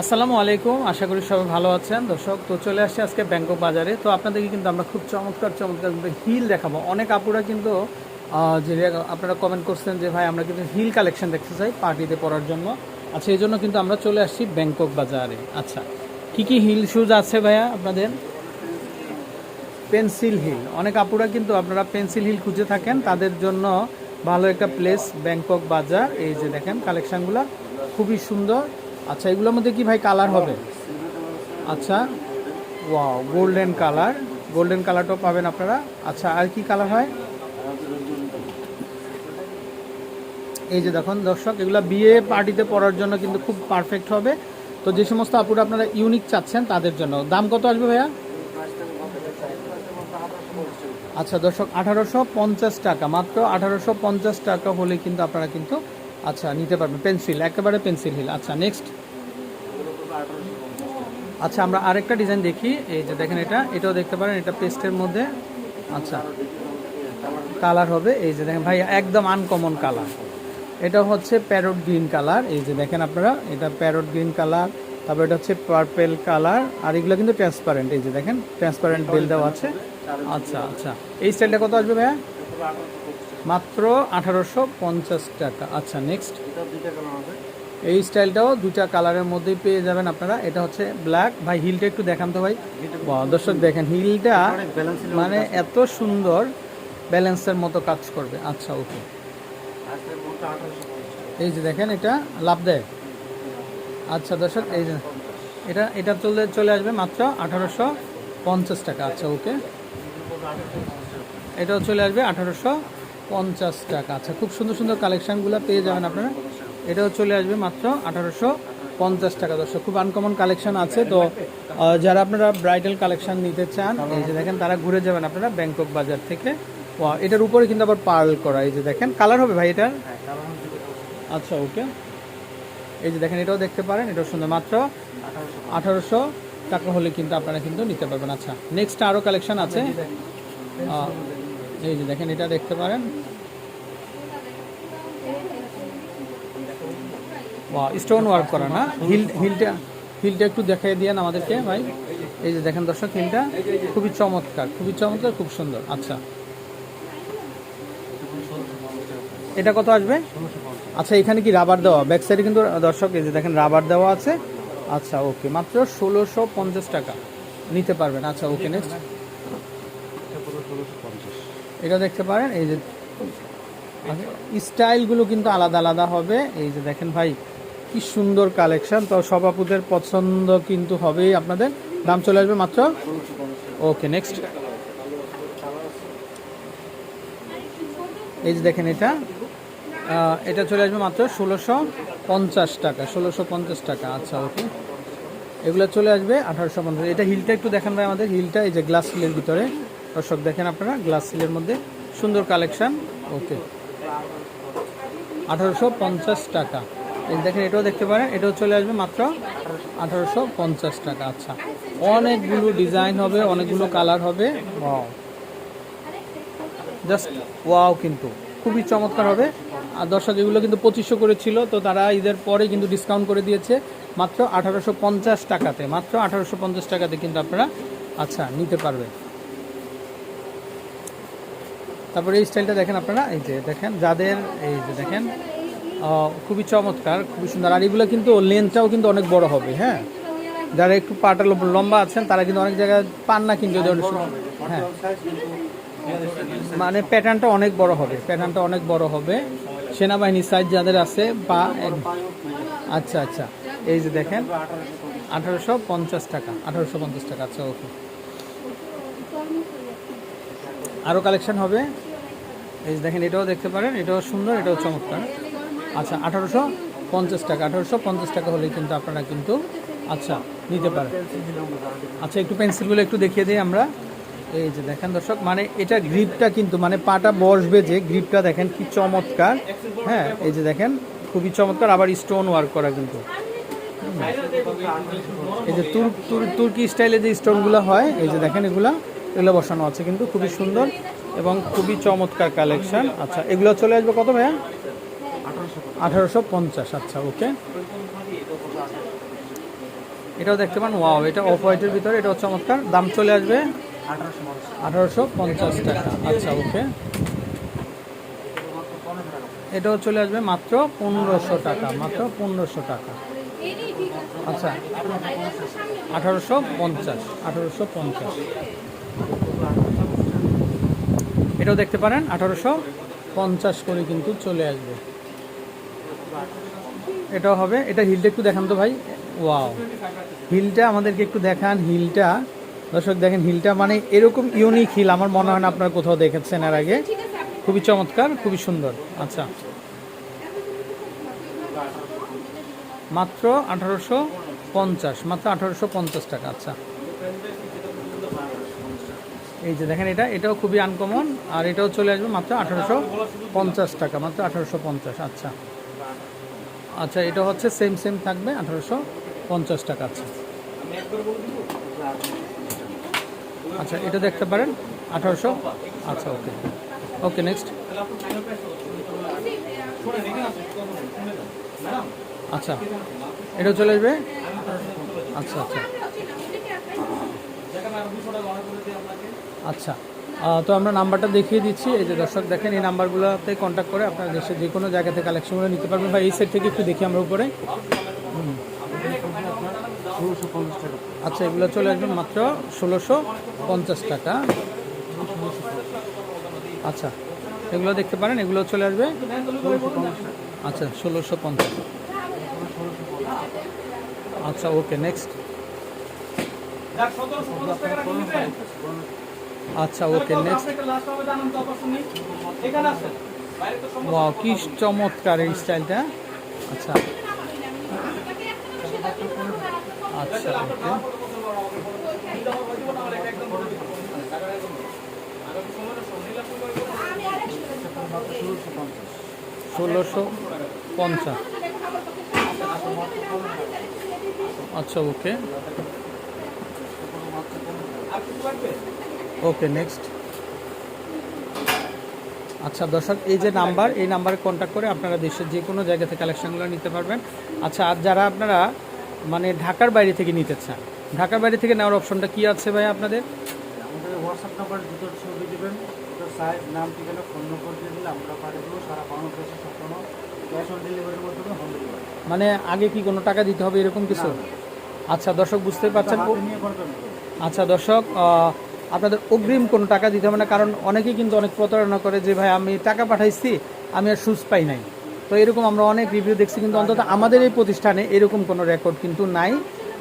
আসসালামু আলাইকুম, আশা করি সবাই ভালো আছেন। দর্শক, তো চলে আসছে আজকে ব্যাংকক বাজারে। তো আপনাদেরকে কিন্তু আমরা খুব চমৎকার চমৎকার হিল দেখাবো। অনেক আপুরা কিন্তু যে আপনারা কমেন্ট করছেন যে, ভাই, আমরা কিন্তু হিল কালেকশন দেখতে চাই পার্টিতে পড়ার জন্য। আচ্ছা এই জন্য কিন্তু আমরা চলে আসছি ব্যাংকক বাজারে। আচ্ছা কী কী হিল শুজ আছে ভাইয়া আপনাদের? পেন্সিল হিল অনেক আপুরা কিন্তু আপনারা পেন্সিল হিল খুঁজে থাকেন। তাদের জন্য ভালো একটা প্লেস ব্যাংকক বাজার। এই যে দেখেন কালেকশানগুলো খুবই সুন্দর। আচ্ছা এগুলোর মধ্যে কি ভাই কালার হবে? আচ্ছা ওয়াও গোল্ডেন কালার গোল্ডেন কালারটাও পাবেন আপনারা। আচ্ছা আর কি কালার হয়? এই যে দেখুন দর্শক, এগুলো বিয়ে পার্টিতে পরার জন্য কিন্তু খুব পারফেক্ট হবে। তো যে সমস্ত আপুরা আপনারা ইউনিক চাচ্ছেন তাদের জন্য। দাম কত আসবে ভাইয়া? আচ্ছা দর্শক, আঠারোশো পঞ্চাশ টাকা। মাত্র আঠারোশো পঞ্চাশ টাকা হলে কিন্তু আপনারা কিন্তু আচ্ছা নিতে পারবেন। পেন্সিল, একেবারে পেন্সিল হিল। আচ্ছা নেক্সট আচ্ছা আমরা আরেকটা ডিজাইন দেখি। এই যে দেখেন এটা, এটাও দেখতে পারেন, এটা পেস্টের মধ্যে। আচ্ছা কালার হবে। এই যে দেখেন ভাই, একদম আনকমন কালার এটা হচ্ছে প্যারট গ্রিন কালার এই যে দেখেন আপনারা, এটা প্যারট গ্রিন কালার তারপর এটা হচ্ছে পার্পেল কালার আর এগুলো কিন্তু ট্রান্সপারেন্ট এই যে দেখেন ট্রান্সপারেন্ট বেল দেওয়া আছে। আচ্ছা আচ্ছা। এই স্টাইলটা কত আসবে ভাইয়া? মাত্র আঠারোশো পঞ্চাশ টাকা। আচ্ছা নেক্সট এই স্টাইলটাও দুইটা কালারের মধ্যেই পেয়ে যাবেন আপনারা। এটা হচ্ছে ব্ল্যাক ভাই হিলটা একটু দেখান তো ভাই। দর্শক দেখেন হিলটা মানে এত সুন্দর ব্যালেন্সের মতো কাজ করবে। আচ্ছা ওকে। এই যে দেখেন এটা লাভ দেয়। আচ্ছা দর্শক এই যে এটা এটা চলে চলে আসবে মাত্র আঠারোশো পঞ্চাশ টাকা। আচ্ছা ওকে। এটাও চলে আসবে আঠারোশো পঞ্চাশ টাকা। আচ্ছা খুব সুন্দর সুন্দর কালেকশানগুলো পেয়ে যাবেন আপনারা। এটাও চলে আসবে মাত্র আঠারোশো পঞ্চাশ টাকা। দর্শক, খুব আনকমন কালেকশান আছে। তো যারা আপনারা ব্রাইডাল কালেকশান নিতে চান, এই যে দেখেন, তারা ঘুরে যাবেন আপনারা ব্যাংকক বাজার থেকে। এটার উপরে কিন্তু আবার পার্ল করা, এই যে দেখেন। কালার হবে ভাই এটার? আচ্ছা ওকে। এই যে দেখেন, এটাও দেখতে পারেন, এটাও সুন্দর। মাত্র আঠারোশো টাকা হলে কিন্তু আপনারা কিন্তু নিতে পারবেন। আচ্ছা নেক্সট আরও কালেকশান আছে। এই যে দেখেন, এটা দেখতে পারেন? স্টোন ওয়ার্ক করা, না? হিল হিলটা হিলটা একটু দেখাই দিয়েন আমাদেরকে, ভাই। এই যে দেখেন দর্শক হিলটা খুবই চমৎকার খুবই চমৎকার, খুব সুন্দর। আচ্ছা। এটা কত আসবে? আচ্ছা এখানে কি রাবার দেওয়া? ব্যাক সাইডে কিন্তু, দর্শক, এই যে দেখেন রাবার দেওয়া আছে। আচ্ছা ওকে মাত্র ষোলোশো পঞ্চাশ টাকা। নিতে পারবেন। আচ্ছা ওকে নেক্সট এটা দেখতে পারেন, এই যে স্টাইলগুলো কিন্তু আলাদা আলাদা হবে। এই যে দেখেন ভাই, কি সুন্দর কালেকশন। তো সব আপুদের পছন্দ কিন্তু হবেই আপনাদের। দাম চলে আসবে মাত্র? ওকে নেক্সট এই যে দেখেন এটা। এটা চলে আসবে মাত্র ষোলোশো পঞ্চাশ টাকা, ষোলোশো পঞ্চাশ টাকা। আচ্ছা ওকে। এগুলো চলে আসবে আঠারোশো পঞ্চাশ। এটা হিলটা একটু দেখেন ভাই আমাদের। হিলটা এই যে গ্লাস হিলের ভিতরে। দর্শক, দেখেন আপনারা গ্লাস সিলের মধ্যে সুন্দর কালেকশান ওকে আঠারোশো পঞ্চাশ টাকা। এই দেখেন, এটাও দেখতে পারেন, এটাও চলে আসবে মাত্র আঠারোশো পঞ্চাশ টাকা। আচ্ছা অনেকগুলো ডিজাইন হবে, অনেকগুলো কালার হবে। ওয়াও জাস্ট ওয়াও কিন্তু। খুবই চমৎকার হবে। আর দর্শক, এগুলো কিন্তু পঁচিশশো করে ছিল, তো তারা ঈদের পরে কিন্তু ডিসকাউন্ট করে দিয়েছে মাত্র আঠারোশো পঞ্চাশ টাকাতে। মাত্র আঠারোশো পঞ্চাশ টাকাতে কিন্তু আপনারা আচ্ছা নিতে পারবেন। তারপরে এই স্টাইলটা দেখেন আপনারা এই যে দেখেন যাদের এই যে দেখেন খুবই চমৎকার খুবই সুন্দর। আর এগুলো কিন্তু লেন্থটাও কিন্তু অনেক বড় হবে হ্যাঁ? যারা একটু পাটা লম্বা আছেন তারা কিন্তু অনেক জায়গায় পান না কিন্তু সময়- হ্যাঁ। মানে প্যাটার্নটা অনেক বড় হবে প্যাটার্নটা অনেক বড় হবে। সেনাবাহিনীর সাইজ যাদের আছে বা আচ্ছা আচ্ছা। এই যে দেখেন আঠারোশো পঞ্চাশ টাকা আঠারোশো পঞ্চাশ টাকা আচ্ছা ওকে। আরও কালেকশন হবে। এই দেখেন, এটাও দেখতে পারেন, এটাও সুন্দর, এটাও চমৎকার। আচ্ছা আঠারোশো পঞ্চাশ টাকা, আঠারোশো পঞ্চাশ টাকা হলেই কিন্তু আপনারা কিন্তু আচ্ছা নিতে পারেন। আচ্ছা একটু পেন্সিলগুলো একটু দেখিয়ে দিই আমরা। এই যে দেখেন দর্শক মানে এটা গ্রিপটা কিন্তু মানে পাটা বসবে যে গ্রিপটা দেখেন কি চমৎকার। হ্যাঁ এই যে দেখেন, খুবই চমৎকার, আবার স্টোন ওয়ার্ক করা কিন্তু। এই যে তুর তুর তুর্কি স্টাইলে যে স্টোনগুলো হয়, এই যে দেখেন এগুলা। এগুলো বসানো আছে কিন্তু খুবই সুন্দর এবং খুবই চমৎকার কালেকশন। আচ্ছা এগুলো চলে আসবে কত ভাইয়া? আঠারোশো পঞ্চাশ আচ্ছা ওকে। এটাও দেখতে পান, ওয়াও, এটা অফ হোয়াইটের ভিতরে এটা হচ্ছে চমৎকার। দাম চলে আসবে আঠারোশো পঞ্চাশ টাকা আচ্ছা ওকে। এটাও চলে আসবে মাত্র পনেরোশো টাকা, মাত্র পনেরোশো টাকা। আচ্ছা আঠারোশো পঞ্চাশ আঠারোশো পঞ্চাশ। এটাও দেখতে পারেন, আঠারোশো পঞ্চাশ করে কিন্তু চলে আসবে। এটাও হবে, এটা হিলটা একটু দেখান তো ভাই। ওয়াও। হিলটা আমাদেরকে একটু দেখান, হিলটা। দর্শক দেখেন, হিলটা মানে এরকম ইউনিক হিল, আমার মনে হয় না আপনারা কোথাও দেখেছেন এর আগে। খুবই চমৎকার, খুবই সুন্দর। আচ্ছা। মাত্র আঠারোশো পঞ্চাশ, মাত্র আঠারোশো পঞ্চাশ টাকা আচ্ছা। এই যে দেখেন এটা, এটাও খুবই আনকমন আর এটাও চলে আসবে মাত্র আঠারোশো পঞ্চাশ টাকা, মাত্র আঠারোশো পঞ্চাশ আচ্ছা। আচ্ছা এটা হচ্ছে সেম সেম থাকবে আঠারোশো পঞ্চাশ টাকা আচ্ছা। আচ্ছা এটা দেখতে পারেন, আঠারোশো আচ্ছা ওকে। ওকে নেক্সট আচ্ছা এটা চলে আসবে আচ্ছা আচ্ছা। আচ্ছা। তো আমরা নাম্বারটা দেখিয়ে দিচ্ছি। এই যে দর্শক দেখেন, এই নাম্বারগুলোতে কন্ট্যাক্ট করে আপনারা দেশের যে কোনো জায়গা থেকে কালেকশনগুলো নিতে পারবেন। বা এই সাইড থেকে একটু দেখি আমরা উপরে। আচ্ছা এগুলো চলে আসবে মাত্র ষোলোশো পঞ্চাশ টাকা। আচ্ছা এগুলো দেখতে পারেন, এগুলো চলে আসবে। আচ্ছা ষোলোশো পঞ্চাশ। আচ্ছা ওকে নেক্সট আচ্ছা ওকে নেক্সট ওয়াও কি চমৎকার এই স্টাইলটা আচ্ছা। আচ্ছা ওকে। ষোলোশো পঞ্চাশ। আচ্ছা ওকে। ওকে নেক্সট আচ্ছা দর্শক এই যে নাম্বার এই নাম্বারে কন্ট্যাক্ট করে আপনারা দেশের যে কোনো জায়গা থেকে কালেকশনগুলো নিতে পারবেন। আচ্ছা আর যারা আপনারা মানে ঢাকার বাইরে থেকে নিতে চান ঢাকার বাইরে থেকে নেওয়ার অপশনটা কি আছে ভাই আপনাদের? আমাদের হোয়াটসঅ্যাপ নাম্বার দুটো ছবি দেবেন সাইজ নাম ঠিকানা ফোন নম্বর দিয়ে দিলে আমরা পাঠিয়ে দেবো সারা বাংলাদেশে সম্পূর্ণ ক্যাশ অন ডেলিভারির মাধ্যমে হোম ডেলিভারি মানে আগে কি কোনো টাকা দিতে হবে এরকম কিছু? আচ্ছা দর্শক বুঝতেই পারছেন আচ্ছা দর্শক আপনাদের অগ্রিম কোনো টাকা দিতে হবে না, কারণ অনেকেই কিন্তু অনেক প্রতারণা করে যে, ভাই, আমি টাকা পাঠাইছি, আমি আর সুজ পাই নাই। তো এরকম আমরা অনেক রিভিউ দেখছি, কিন্তু অন্তত আমাদের এই প্রতিষ্ঠানে এরকম কোনো রেকর্ড কিন্তু নাই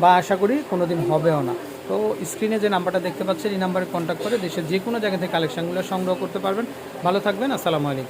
বা আশা করি কোনো দিন হবেও না। তো স্ক্রিনে যে নাম্বারটা দেখতে পাচ্ছেন, এই নাম্বারে কন্ট্যাক্ট করে দেশের যে কোনো জায়গা থেকে কালেকশানগুলো সংগ্রহ করতে পারবেন। ভালো থাকবেন, আসসালামু আলাইকুম।